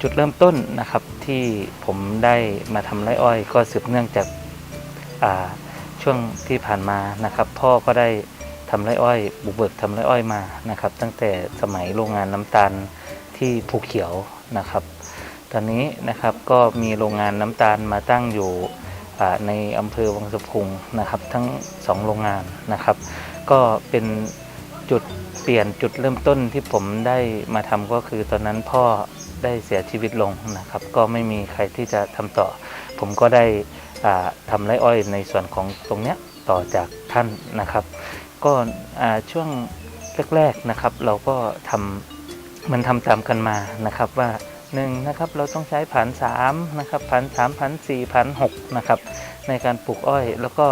จุดเริ่มต้นนะครับที่ผมได้มาทำไร่อ้อย ก็สืบเนื่องจากาช่วงที่ผ่านมานะครับ พ่อก็ได้ทำไร่อ้อย บุกเบิกทำไร่อ้อยมานะครับ ตั้งแต่สมัยโรงงานน้ำตาลที่ภูเขียวนะครับ ตอนนี้นะครับก็มีโรงงานน้ำตาลมาตั้งอยู่ในอำเภอวังสะพุงนะครับทั้งสองโรงงานนะครับ ก็เป็นจุดเปลี่ยนจุดเริ่มต้นที่ผมได้มาทำก็คือตอนนั้นพ่อ ได้เสียชีวิตลงนะครับ ก็ไม่มีใครที่จะทำต่อ ผมก็ได้อ่าทำไรอ้อยในส่วนของตรงเนี้ยต่อจากท่านนะครับ ก็ช่วงแรกๆนะครับ เราก็ทำมันทำตามกันมานะครับว่าหนึ่งนะครับเราต้องใช้ผันสามนะครับผันสามผันสี่ผันหกนะครับในการปลูกอ้อย แล้วก็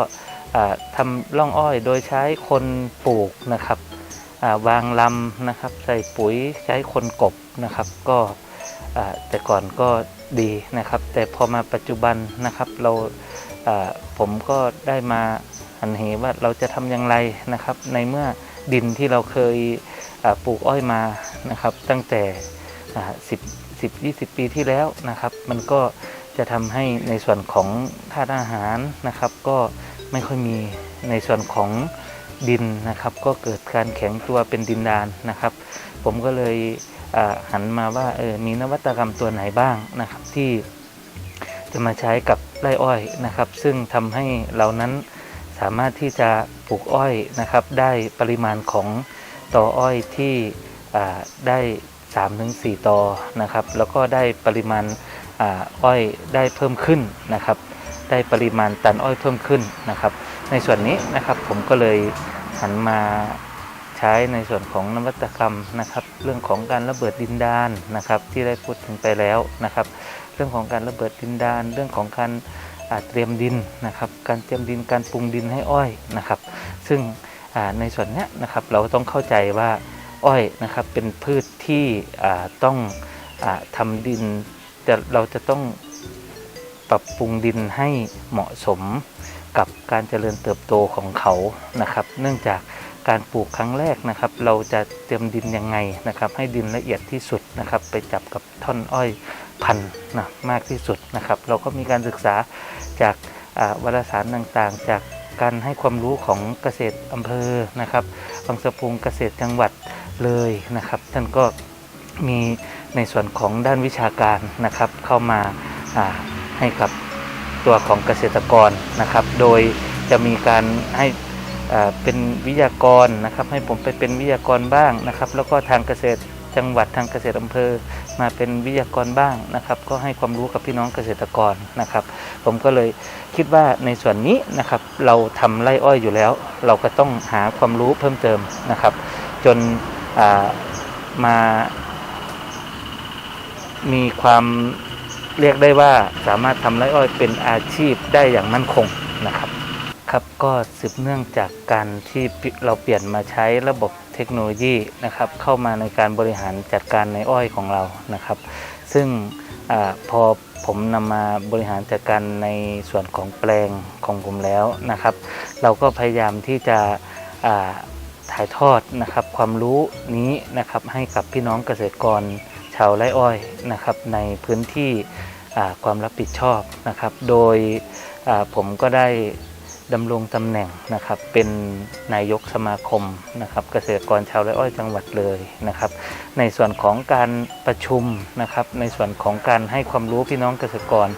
อ่าทำร่องอ้อยโดยใช้คนปลูกนะครับวางลำนะครับ ใส่ปุ๋ยใช้คนกบนะครับ ก็ แต่ก่อนก็ดีนะครับ แต่พอมาปัจจุบันนะครับเราผมก็ได้มาหันเหว่าเราจะทำอย่างไรนะครับ ในเมื่อดินที่เราเคยปลูกอ้อยมานะครับ ตั้งแต่สิบสิบยี่สิบปีที่แล้วนะครับ มันก็จะทำให้ในส่วนของธาตุอาหารนะครับ ก็ไม่ค่อยมีในส่วนของดินนะครับ ก็เกิดการแข็งตัวเป็นดินดานนะครับ ผมก็เลย หันมาว่าเออมีนวัตกรรมตัวไหนบ้างนะครับที่จะมาใช้กับไร่อ้อยนะครับ ซึ่งทำให้เรานั้นสามารถที่จะปลูกอ้อยนะครับ ได้ปริมาณของตออ้อยที่ได้ 3-4ถึงตอนะครับ แล้วก็ได้ปริมาณอ่าอ้อยได้เพิ่มขึ้นนะครับ ได้ปริมาณตันอ้อยเพิ่มขึ้นนะครับ ในส่วนนี้นะครับผมก็เลยหันมา ใช้ในส่วนของนวัตกรรมนะครับ เรื่องของการระเบิดดินดานนะครับ ที่ได้พูดถึงไปแล้วนะครับ เรื่องของการระเบิดดินดาน เรื่องของการเตรียมดินนะครับ การเตรียมดินการปรุงดินให้อ้อยนะครับ ซึ่งในส่วนนี้นะครับเราต้องเข้าใจว่าอ้อยนะครับเป็นพืชที่ต้องอาทำดินแต่เราจะต้องปรับปรุงดินให้เหมาะสมกับการเจริญเติบโตของเขานะครับ เนื่องจาก การปลูกครั้งแรกนะครับ เราจะเตรียมดินยังไงนะครับ ให้ดินละเอียดที่สุดนะครับ ไปจับกับท่อนอ้อยพันนะมากที่สุดนะครับ เราก็มีการศึกษาจากวารสารต่างๆ จากการให้ความรู้ของเกษตรอำเภอนะครับบางสะพุงเกษตรจังหวัดเลยนะครับท่านก็มีในส่วนของด้านวิชาการนะครับ เข้ามาาให้กับตัวของเกษตรกรนะครับ โดยจะมีการให้ เป็นวิทยากรนะครับ ให้ผมไปเป็นวิทยากรบ้างนะครับ แล้วก็ทางเกษตรจังหวัดทางเกษตรอำเภอ มาเป็นวิทยากรบ้างนะครับ ก็ให้ความรู้กับพี่น้องเกษตรกรนะครับ ผมก็เลยคิดว่าในส่วนนี้นะครับ เราทำไร่อ้อยอยู่แล้ว เราก็ต้องหาความรู้เพิ่มเติมนะครับ จนมา มีความเรียกได้ว่าสามารถทำไร่อ้อยเป็นอาชีพได้อย่างมั่นคงนะครับ ครับก็สืบเนื่องจากการที่เราเปลี่ยนมาใช้ระบบเทคโนโลยีนะครับเข้ามาในการบริหารจัดการในอ้อยของเรานะครับ ซึ่งอพอผมนำมาบริหารจัดการในส่วนของแปลงของผมแล้วนะครับ เราก็พยายามที่จะถ่ายทอดนะครับความรู้นี้นะครับให้กับพี่น้องเกษตรกรชาวไร่อ้อยนะครับในพื้นที่ความรับผิดชอบนะครับ โดยผมก็ได้ ดำรงตำแหน่งนะครับเป็นนายกสมาคมนะครับเกษตรกรชาวไร่อ้อยจังหวัดเลยนะครับ ในส่วนของการประชุมนะครับ ในส่วนของการให้ความรู้พี่น้องเกษตรกร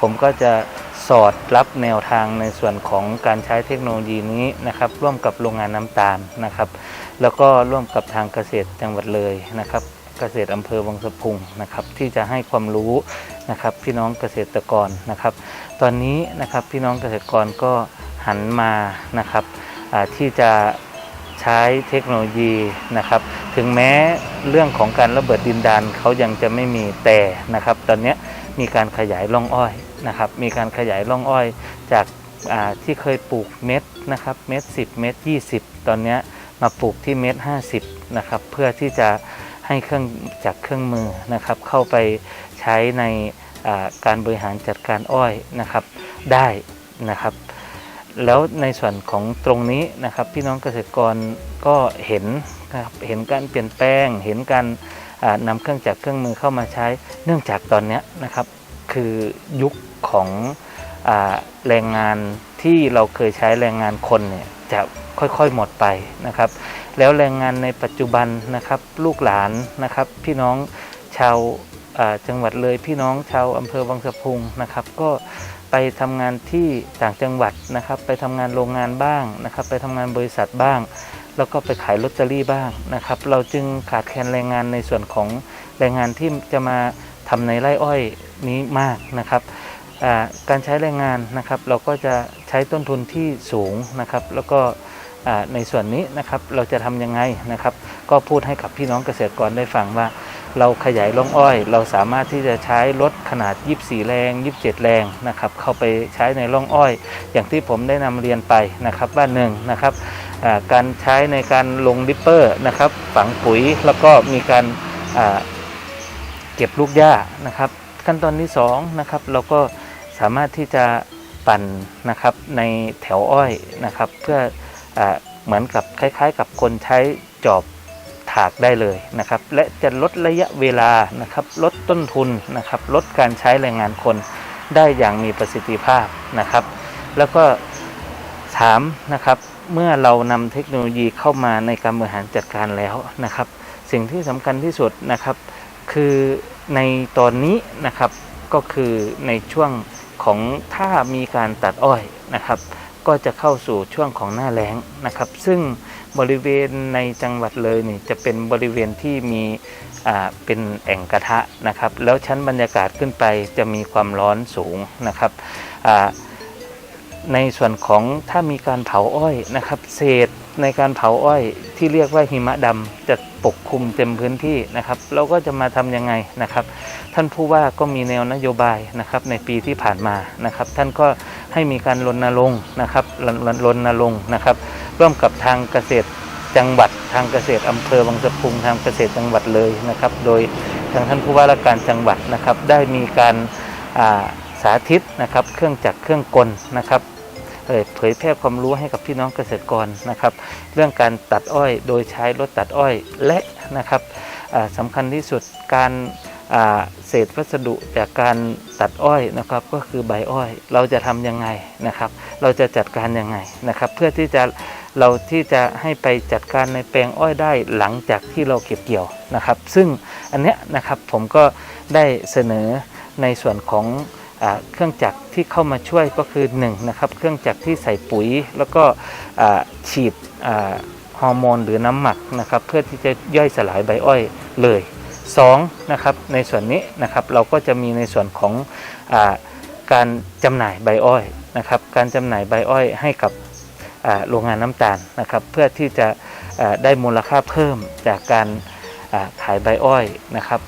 ผมก็จะสอดรับแนวทางในส่วนของการใช้เทคโนโลยีนี้นะครับ ร่วมกับโรงงานน้ำตาลนะครับ แล้วก็ร่วมกับทางเกษตรจังหวัดเลยนะครับเกษตรอำเภอวังสะพุงนะครับที่จะให้ความรู้นะครับพี่น้องเกษตรกรนะครับ ตอนนี้นะครับพี่น้องเกษตรกรก็ หันมานะครับที่จะใช้เทคโนโลยีนะครับ ถึงแม้เรื่องของการระเบิดดินดานเขายังจะไม่มีแต่นะครับ ตอนนี้มีการขยายร่องอ้อยนะครับ มีการขยายร่องอ้อยจากที่เคยปลูกเม็ดนะครับ เม็ดสิบเม็ดยี่สิบตอนนี้มาปลูกที่เม็ดห้าสิบนะครับ เพื่อที่จะให้เครื่องจากเครื่องมือนะครับ เข้าไปใช้ในการบริหารจัดการอ้อยนะครับได้นะครับ แล้วในส่วนของตรงนี้นะครับ พี่น้องเกษตรกรก็เห็นนะครับเห็นการเปลี่ยนแปลง เห็นการอ่านำเครื่องจักรเครื่องมือเข้ามาใช้ เนื่องจากตอนนี้นะครับ คือยุคของอแรงงานที่เราเคยใช้แรงงานคนเนี่ยจะค่อยๆหมดไปนะครับ แล้วแรงงานในปัจจุบันนะครับลูกหลานนะครับ พี่น้องชาวจังหวัดเลยพี่น้องชาวอำเภอวังสะพุงนะครับ ก็ ไปทำงานที่ต่างจังหวัดนะครับ ไปทำงานโรงงานบ้างนะครับ ไปทำงานบริษัทบ้าง แล้วก็ไปขายลอตเตอรี่บ้างนะครับ เราจึงขาดแคลนแรงงานในส่วนของแรงงานที่จะมาทำในไร่อ้อยนี้มากนะครับการใช้แรงงานนะครับเราก็จะใช้ต้นทุนที่สูงนะครับ แล้วก็ในส่วนนี้นะครับเราจะทำยังไงนะครับ ก็พูดให้กับพี่น้องเกษตรกรได้ฟังว่า เราขยายร่องอ้อย เราสามารถที่จะใช้รถขนาด 24 แรง 27 แรงนะครับเข้าไปใช้ในร่องอ้อย อย่างที่ผมได้นำเรียนไปนะครับว่าหนึ่งนะครับการใช้ในการลงดิปเปอร์นะครับฝังปุ๋ยแล้วก็มีการเก็บลูกหญ้านะครับขั้นตอนที่สองนะครับเราก็สามารถที่จะปั่นนะครับในแถวอ้อยนะครับเพื่ออเหมือนกับคล้ายๆ กับคนใช้จอบ ถากได้เลยนะครับ และจะลดระยะเวลานะครับ ลดต้นทุนนะครับ ลดการใช้แรงงานคนได้อย่างมีประสิทธิภาพนะครับ แล้วก็ถามนะครับเมื่อเรานำเทคโนโลยีเข้ามาในการบริหารจัดการแล้วนะครับ สิ่งที่สำคัญที่สุดนะครับ คือในตอนนี้นะครับก็คือในช่วงของถ้ามีการตัดอ้อยนะครับ ก็จะเข้าสู่ช่วงของหน้าแล้งนะครับ ซึ่งบริเวณในจังหวัดเลยนี่จะเป็นบริเวณที่มีอ่าเป็นแอ่งกระทะนะครับ แล้วชั้นบรรยากาศขึ้นไปจะมีความร้อนสูงนะครับอ่าในส่วนของถ้ามีการเผาอ้อยนะครับ เศษในการเผาอ้อยที่เรียกว่าหิมะดำจะ ปกคลุมเต็มพื้นที่นะครับเราก็จะมาทำยังไงนะครับ ท่านผู้ว่าก็มีแนวนโยบายนะครับในปีที่ผ่านมานะครับ ท่านก็ให้มีการรณรงค์นะครับรณรงค์นะครับร่วมกับทางเกษตรจังหวัดทางเกษตรอำเภอบางสะพุงทางเกษตรจังหวัดเลยนะครับ โดยทางท่านผู้ว่าราชการจังหวัดนะครับ ได้มีการาสาธิตนะครับ เครื่องจักรเครื่องกลนะครับ เผยแพร่ความรู้ให้กับพี่น้องเกษตรกรนะครับ เรื่องการตัดอ้อยโดยใช้รถตัดอ้อยและนะครับสำคัญที่สุดการเศษวัสดุจากการตัดอ้อยนะครับก็คือใบอ้อย เราจะทำยังไงนะครับ เราจะจัดการยังไงนะครับ เพื่อที่จะเราที่จะให้ไปจัดการในแปลงอ้อยได้หลังจากที่เราเก็บเกี่ยวนะครับ ซึ่งอันเนี้ยนะครับผมก็ได้เสนอในส่วนของ เครื่องจักรที่เข้ามาช่วยก็คือ1นะครับเครื่องจักรที่ใส่ปุ๋ย แล้วก็ฉีดฮอร์โมนหรือน้ำหมักนะครับเพื่อที่จะย่อยสลายใบอ้อยเลย2นะครับในส่วนนี้นะครับเราก็จะมีในส่วนของอการจำหน่ายใบอ้อยนะครับการจำหน่ายใบอ้อยให้กับโรงงานน้ำตาลนะครับเพื่อที่จะได้มูลค่าเพิ่มจากการขายใบอ้อยนะครับ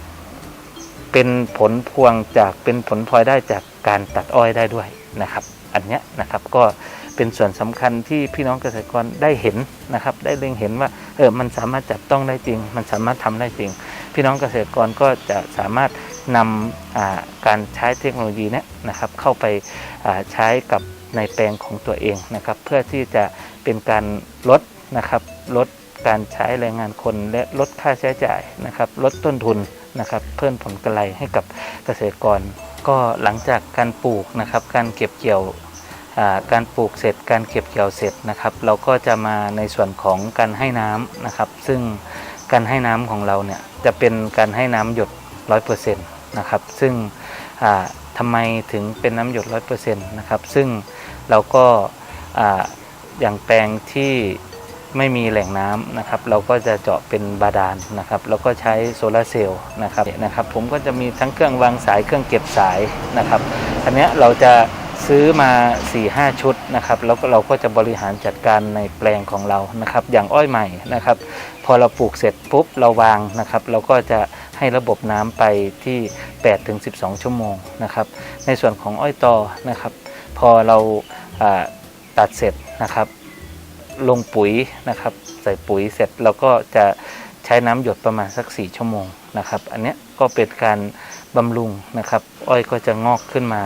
เป็นผลพวงจากเป็นผลพลอยได้จากการตัดอ้อยได้ด้วยนะครับ อันเนี้ยนะครับก็เป็นส่วนสำคัญที่พี่น้องเกษตรกรได้เห็นนะครับ ได้เล็งเห็นว่าเออมันสามารถจับต้องได้จริง มันสามารถทำได้จริง พี่น้องเกษตรกรก็จะสามารถนำการใช้เทคโนโลยีเนี้ยนะครับ เข้าไปใช้กับในแปลงของตัวเองนะครับ เพื่อที่จะเป็นการลดนะครับลดการใช้แรงงานคนและลดค่าใช้จ่ายนะครับ ลดต้นทุน นะครับ เพิ่มผลกำไรให้กับเกษตรกร ก็หลังจากการปลูกนะครับ การเก็บเกี่ยวการปลูกเสร็จการเก็บเกี่ยวเสร็จนะครับ เราก็จะมาในส่วนของการให้น้ำนะครับ ซึ่งการให้น้ำของเราเนี่ยจะเป็นการให้น้ำหยด 100%นะครับ ซึ่งอ่าทำไมถึงเป็นน้ำหยด 100%นะครับ ซึ่งเราก็อย่างแปลงที่ ไม่มีแหล่งน้ำนะครับเราก็จะเจาะเป็นบาดาลนะครับแล้วก็ใช้โซลาร์เซลล์นะครับนะครับผมก็จะมีทั้งเครื่องวางสายเครื่องเก็บสายนะครับอันนี้เราจะซื้อมา 4-5 ชุดนะครับแล้วก็เราก็จะบริหารจัดการในแปลงของเรานะครับอย่างอ้อยใหม่นะครับพอเราปลูกเสร็จปุ๊บเราวางนะครับเราก็จะให้ระบบน้ำไปที่ 8-12 ชั่วโมงนะครับในส่วนของอ้อยตอนะครับพอเราตัดเสร็จนะครับ ลงปุ๋ยนะครับ ใส่ปุ๋ยเสร็จเราก็จะใช้น้ำหยดประมาณสัก 4 ชั่วโมงนะครับ อันนี้ก็เป็นการบำรุงนะครับ อ้อยก็จะงอกขึ้นมา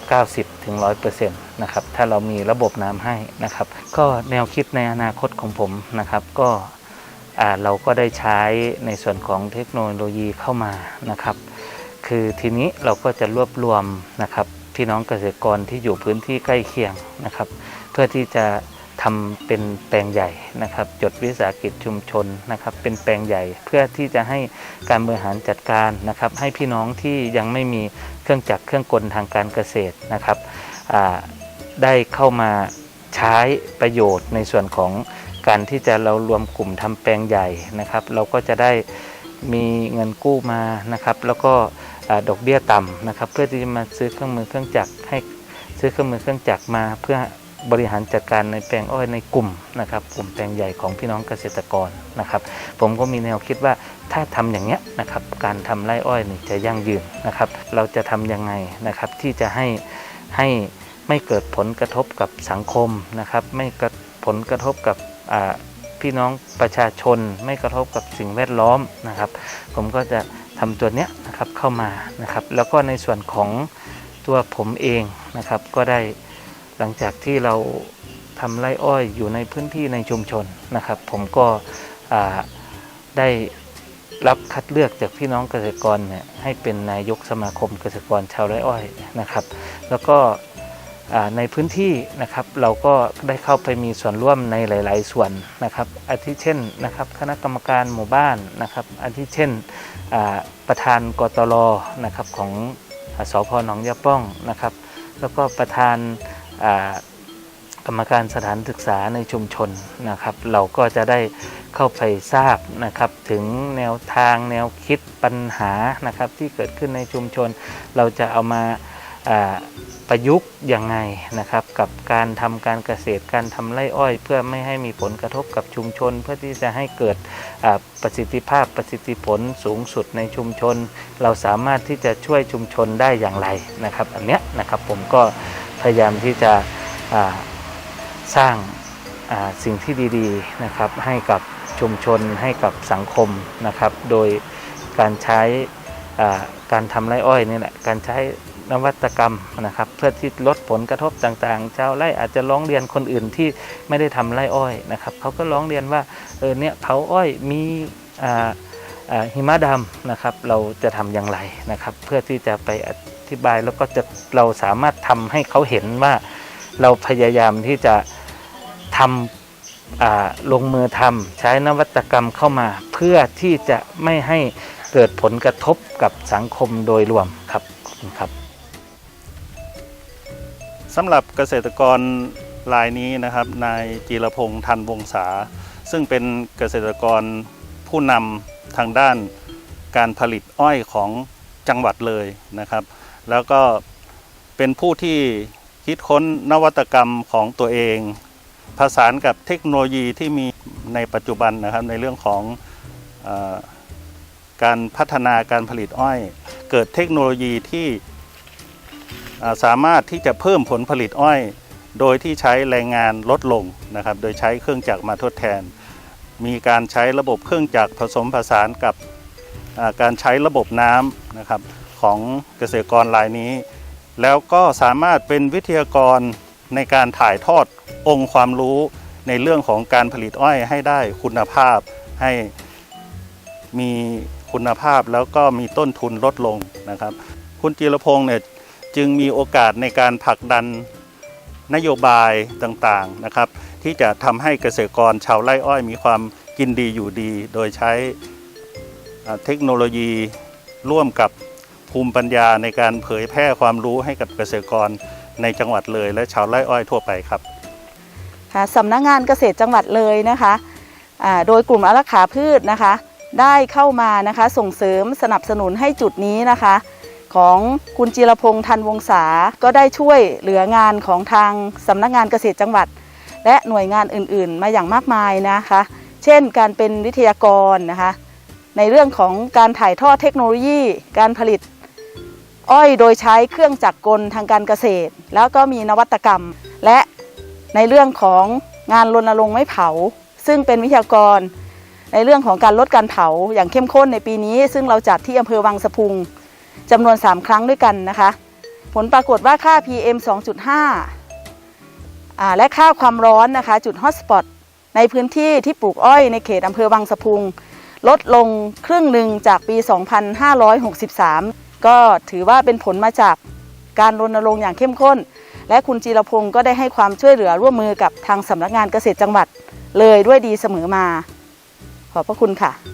90ถึง100%นะครับ ถ้าเรามีระบบน้ำให้นะครับ ก็แนวคิดในอนาคตของผมนะครับ ก็เราก็ได้ใช้ในส่วนของเทคโนโลยีเข้ามานะครับ คือทีนี้เราก็จะรวบรวมนะครับพี่น้องเกษตรกรที่อยู่พื้นที่ใกล้เคียงนะครับ เพื่อที่จะ ทำเป็นแปลงใหญ่นะครับจดวิสาหกิจชุมชนนะครับเป็นแปลงใหญ่เพื่อที่จะให้การบริหารจัดการนะครับให้พี่น้องที่ยังไม่มีเครื่องจักรเครื่องกลทางการเกษตรนะครับได้เข้ามาใช้ประโยชน์ในส่วนของการที่จะเรารวมกลุ่มทำแปลงใหญ่นะครับ เราก็จะได้มีเงินกู้มานะครับ แล้วก็อดอกเบี้ยต่ำนะครับ เพื่อที่จะมาซื้อเครื่องมือเครื่องจักรให้ซื้อเครื่องมือเครื่องจักรมาเพื่อ บริหารจัดการในแปลงอ้อยในกลุ่มนะครับกลุ่มแปลงใหญ่ของพี่น้องเกษตรกรนะครับ ผมก็มีแนวคิดว่าถ้าทำอย่างเนี้ยนะครับการทำไร่อ้อยนี่จะยั่งยืนนะครับ เราจะทำยังไงนะครับที่จะให้ให้ไม่เกิดผลกระทบกับสังคมนะครับ ไม่กระผลกระทบกับพี่น้องประชาชน ไม่กระทบกับสิ่งแวดล้อมนะครับ ผมก็จะทำตัวเนี้ยนะครับเข้ามานะครับ แล้วก็ในส่วนของตัวผมเองนะครับก็ได้ หลังจากที่เราทำไร่อ้อยอยู่ในพื้นที่ในชุมชนนะครับ ผมก็ได้รับคัดเลือกจากพี่น้องเกษตรกรเนี่ยให้เป็นนายกสมาคมเกษตรกรชาวไร่อ้อยนะครับ แล้วก็ในพื้นที่นะครับเราก็ได้เข้าไปมีส่วนร่วมในหลาย ๆ ส่วนนะครับ อาทิเช่นนะครับคณะกรรมการหมู่บ้านนะครับอาทิเช่นประธานกตลนะครับของสพหนองยาป้องนะครับ แล้วก็ประธาน กรรมการสถานศึกษาในชุมชนนะครับ เราก็จะได้เข้าไปทราบนะครับ ถึงแนวทางแนวคิดปัญหานะครับ ที่เกิดขึ้นในชุมชน เราจะเอามาประยุกต์ยังไงนะครับ กับการทำการเกษตรการทำไร่อ้อย เพื่อไม่ให้มีผลกระทบกับชุมชน เพื่อที่จะให้เกิดประสิทธิภาพประสิทธิผลสูงสุดในชุมชน เราสามารถที่จะช่วยชุมชนได้อย่างไรนะครับ อันเนี้ยนะครับผมก็ พยายามที่จะสร้างสิ่งที่ดีๆนะครับให้กับชุมชนให้กับสังคมนะครับ โดยการใช้การทำไร่อ้อยนี่แหละการใช้นวัตกรรมนะครับ เพื่อที่ลดผลกระทบต่างๆชาวไร่อาจจะร้องเรียนคนอื่นที่ไม่ได้ทำไร่อ้อยนะครับเขาก็ร้องเรียนว่าเออเนี่ยเผาอ้อยมีหิมะดำนะครับ เราจะทำอย่างไรนะครับ เพื่อที่จะไป ธิบายแล้วก็จะเราสามารถทำให้เขาเห็นว่าเราพยายามที่จะทำลงมือทำใช้นวัตกรรมเข้ามา เพื่อที่จะไม่ให้เกิดผลกระทบกับสังคมโดยรวมครับขอบคุณครับสำหรับเกษตรกรรายนี้นะครับนายจีรพงษ์ทันวงศาซึ่งเป็นเกษตรกรผู้นำทางด้านการผลิตอ้อยของจังหวัดเลยนะครับ แล้วก็เป็นผู้ที่คิดค้นนวัตกรรมของตัวเอง ผสานกับเทคโนโลยีที่มีในปัจจุบันนะครับในเรื่องของอการพัฒนาการผลิตอ้อย เกิดเทคโนโลยีที่สามารถที่จะเพิ่มผลผลิตอ้อย โดยที่ใช้แรงงานลดลงนะครับ โดยใช้เครื่องจักรมาทดแทน มีการใช้ระบบเครื่องจักรผสมผสานกับการใช้ระบบน้ำนะครับ ของเกษตรกรรายนี้ แล้วก็สามารถเป็นวิทยากรในการถ่ายทอดองค์ความรู้ในเรื่องของการผลิตอ้อยให้ได้คุณภาพ ให้มีคุณภาพแล้วก็มีต้นทุนลดลงนะครับ คุณจิรพงศ์เนี่ยจึงมีโอกาสในการผลักดันนโยบายต่างๆนะครับ ที่จะทำให้เกษตรกรชาวไร่อ้อยมีความกินดีอยู่ดี โดยใช้เทคโนโลยีร่วมกับ ภูมิปัญญาในการเผยแพร่ความรู้ให้กับเกษตรกรในจังหวัดเลย และชาวไร่อ้อยทั่วไปครับค่ะสำนักงานเกษตรจังหวัดเลยนะคะโดยกลุ่มอารักขาพืชนะคะ ได้เข้ามานะคะส่งเสริมสนับสนุนให้จุดนี้นะคะ ของคุณจิรพงษ์ทันวงศาก็ได้ช่วยเหลืองานของทางสำนักงานเกษตรจังหวัด และหน่วยงานอื่นๆ มาอย่างมากมายนะคะ เช่นการเป็นวิทยากรนะคะ ในเรื่องของการถ่ายทอดเทคโนโลยี การผลิต อ้อยโดยใช้เครื่องจักรกลทางการเกษตร แล้วก็มีนวัตกรรม และในเรื่องของงานรณรงค์ไม่เผา ซึ่งเป็นวิทยากร ในเรื่องของการลดการเผาอย่างเข้มข้นในปีนี้ ซึ่งเราจัดที่อำเภอวังสะพุงจำนวน 3 ครั้งด้วยกันนะคะ ผลปรากฏว่าค่า PM 2.5อ่าและค่าความร้อนนะคะจุดฮอตสปอตในพื้นที่ที่ปลูกอ้อยในเขตอำเภอบางสะพุง ลดลงครึ่งหนึ่งจากปี 2563 ก็ถือว่าเป็นผลมาจากการรณรงค์อย่างเข้มข้น และคุณจีรพงศ์ก็ได้ให้ความช่วยเหลือร่วมมือกับทางสำนักงานเกษตรจังหวัด เลยด้วยดีเสมอมา ขอบพระคุณค่ะ